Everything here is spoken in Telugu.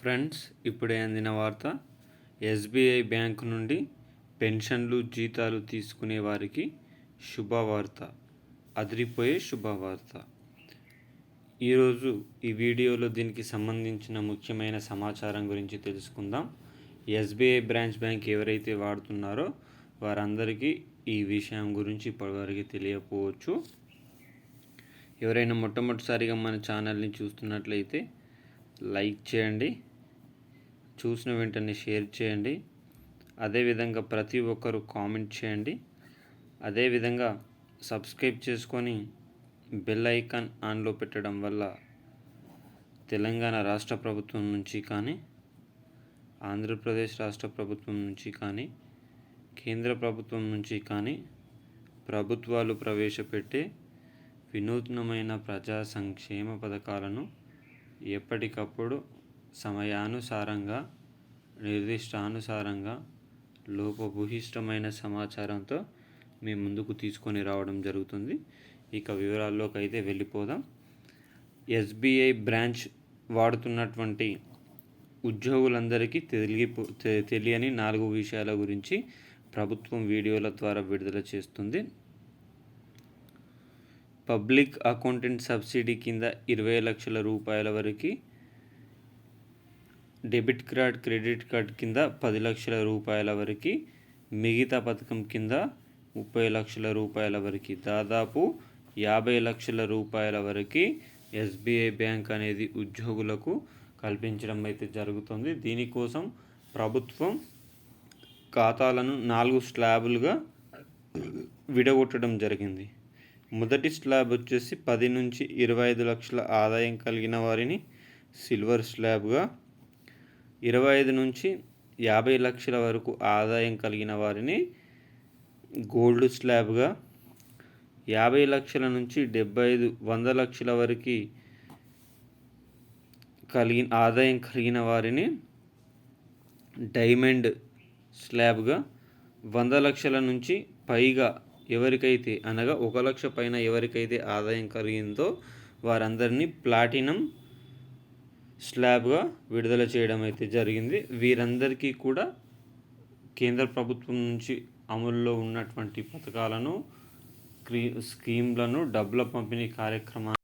ఫ్రెండ్స్ ఇప్పుడే అందిన వార్త. ఎస్బీఐ బ్యాంకు నుండి పెన్షన్లు జీతాలు తీసుకునే వారికి శుభవార్త. అదిరిపోయే శుభవార్త. ఈరోజు ఈ వీడియోలో దీనికి సంబంధించిన ముఖ్యమైన సమాచారం గురించి తెలుసుకుందాం. ఎస్బీఐ బ్రాంచ్ బ్యాంక్ ఎవరైతే వాడుతున్నారో వారందరికీ ఈ విషయం గురించి ఇప్పటివరకు తెలియకపోవచ్చు. ఎవరైనా మొట్టమొదటిసారిగా మన ఛానల్ని చూస్తున్నట్లయితే లైక్ చేయండి చూసిన వెంటనే షేర్ చేయండి. అదేవిధంగా ప్రతి ఒక్కరు కామెంట్ చేయండి. అదేవిధంగా సబ్స్క్రైబ్ చేసుకొని బెల్ ఐకాన్ ఆన్లో పెట్టడం వల్ల తెలంగాణ రాష్ట్ర ప్రభుత్వం నుంచి కానీ ఆంధ్రప్రదేశ్ రాష్ట్ర ప్రభుత్వం నుంచి కానీ కేంద్ర ప్రభుత్వం నుంచి కానీ ప్రభుత్వాలు ప్రవేశపెట్టే వినూత్నమైన ప్రజా సంక్షేమ పథకాలను ఎప్పటికప్పుడు సమయానుసారంగా నిర్దిష్టానుసారంగా లోపభూయిష్టమైన సమాచారంతో మీ ముందుకు తీసుకొని రావడం జరుగుతుంది. ఇక వివరాల్లోకి అయితే వెళ్ళిపోదాం. ఎస్బీఐ బ్రాంచ్ వాడుతున్నటువంటి ఉద్యోగులందరికీ తెలిగిపో తె- తెలియని నాలుగు విషయాల గురించి ప్రభుత్వం వీడియోల ద్వారా విడుదల చేస్తుంది. పబ్లిక్ అకౌంటెంట్ సబ్సిడీ కింద ఇరవై లక్షల రూపాయల వరకు డెబిట్ కార్డ్ క్రెడిట్ కార్డ్ కింద పది లక్షల రూపాయల వరకు మిగతా పథకం కింద ముప్పై లక్షల రూపాయల వరకు. దాదాపు యాభై లక్షల రూపాయల వరకు ఎస్బీఐ బ్యాంక్ అనేది ఉద్యోగులకు కల్పించడం అయితే జరుగుతుంది. దీనికోసం ప్రభుత్వం ఖాతాలను నాలుగు స్లాబులుగా విడగొట్టడం జరిగింది. మొదటి స్లాబ్ వచ్చేసి పది నుంచి ఇరవై ఐదు లక్షల ఆదాయం కలిగిన వారిని సిల్వర్ స్లాబ్గా ఇరవై ఐదు నుంచి యాభై లక్షల వరకు ఆదాయం కలిగిన వారిని గోల్డ్ స్లాబ్గా యాభై లక్షల నుంచి డెబ్బై ఐదు వంద లక్షల వరకు కలిగిన ఆదాయం కలిగిన వారిని డైమండ్ స్లాబ్గా వంద లక్షల నుంచి పైగా ఎవరికైతే అనగా ఒక లక్ష పైన ఎవరికైతే ఆదాయం కలిగిందో వారందరినీ ప్లాటినం స్లాబ్గా విడుదల చేయడం అయితే జరిగింది. వీరందరికీ కూడా కేంద్ర ప్రభుత్వం నుంచి అమల్లో ఉన్నటువంటి పథకాలను క్రీ స్కీమ్లను డబ్బుల పంపిణీ కార్యక్రమాన్ని